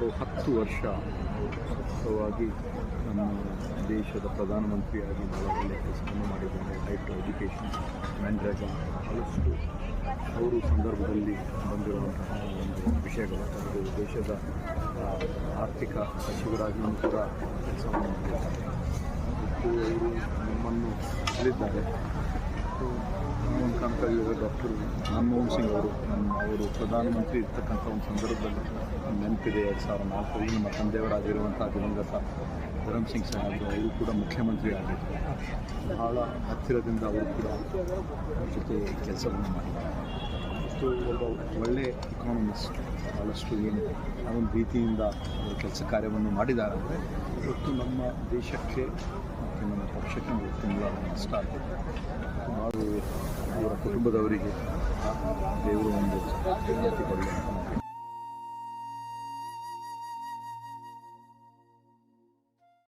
ಸುಮಾರು ಹತ್ತು ವರ್ಷ ಸುಖವಾಗಿ ನಮ್ಮ ದೇಶದ ಪ್ರಧಾನಮಂತ್ರಿಯಾಗಿ ಒಳ್ಳೆಯ ಕೆಲಸವನ್ನು ಮಾಡಿದ್ದಾರೆ. ರೈಟ್ ಟು ಎಜುಕೇಷನ್ ಮ್ಯಾನ್ರೇಗಾ ಬಹಳಷ್ಟು ಅವರು ಸಂದರ್ಭದಲ್ಲಿ ಬಂದಿರುವಂತಹ ಒಂದು ವಿಷಯಗಳು ಅದು ದೇಶದ ಆರ್ಥಿಕ ಸಚಿವರಾಗಿಯೂ ಕೂಡ ಕೆಲಸವನ್ನು ಮಾಡಿದ್ದಾರೆ. ಮತ್ತು ಅವರು ನಮ್ಮನ್ನು ಹೇಳಿದ್ದಾರೆ ಮತ್ತು ನಮ್ಮ ಇವರು ಡಾಕ್ಟರ್ ಮನಮೋಹನ್ ಸಿಂಗ್ ಅವರು, ನಮ್ಮ ಅವರು ಪ್ರಧಾನಮಂತ್ರಿ ಇರ್ತಕ್ಕಂಥ ಒಂದು ಸಂದರ್ಭದಲ್ಲಿ ನೆನಪಿದೆ, ಎರಡು ಸಾವಿರದ ನಾಲ್ಕರಲ್ಲಿ ನಮ್ಮ ತಂದೆಯವರಾಗಿರುವಂಥ ದಿವಂಗತ ಧರಮ್ ಸಿಂಗ್ ಸಾಹೇಬರು, ಅವರು ಕೂಡ ಮುಖ್ಯಮಂತ್ರಿ ಆಗಿದ್ದರು. ಬಹಳ ಹತ್ತಿರದಿಂದ ಅವರು ಕೂಡ ಜೊತೆ ಕೆಲಸವನ್ನು ಮಾಡಿದ್ದಾರೆ. ಒಬ್ಬ ಒಳ್ಳೆ ಇಕಾನಮಿಸ್ಟ್ ಭಾಳಷ್ಟು ಏನು, ಆ ಒಂದು ರೀತಿಯಿಂದ ಕೆಲಸ ಕಾರ್ಯವನ್ನು ಮಾಡಿದ್ದಾರೆ ಅಂದರೆ, ಇವತ್ತು ನಮ್ಮ ದೇಶಕ್ಕೆ ಮತ್ತು ನಮ್ಮ ಪಕ್ಷಕ್ಕೆ ತುಂಬ ನಷ್ಟ ಆಗಿದೆ ನಾವು ಕುಟುಂಬದವರಿಗೆ ದೇವರು ಒಂದು ಶಾಂತಿ ಕೊಡಲಿ ಅಂತ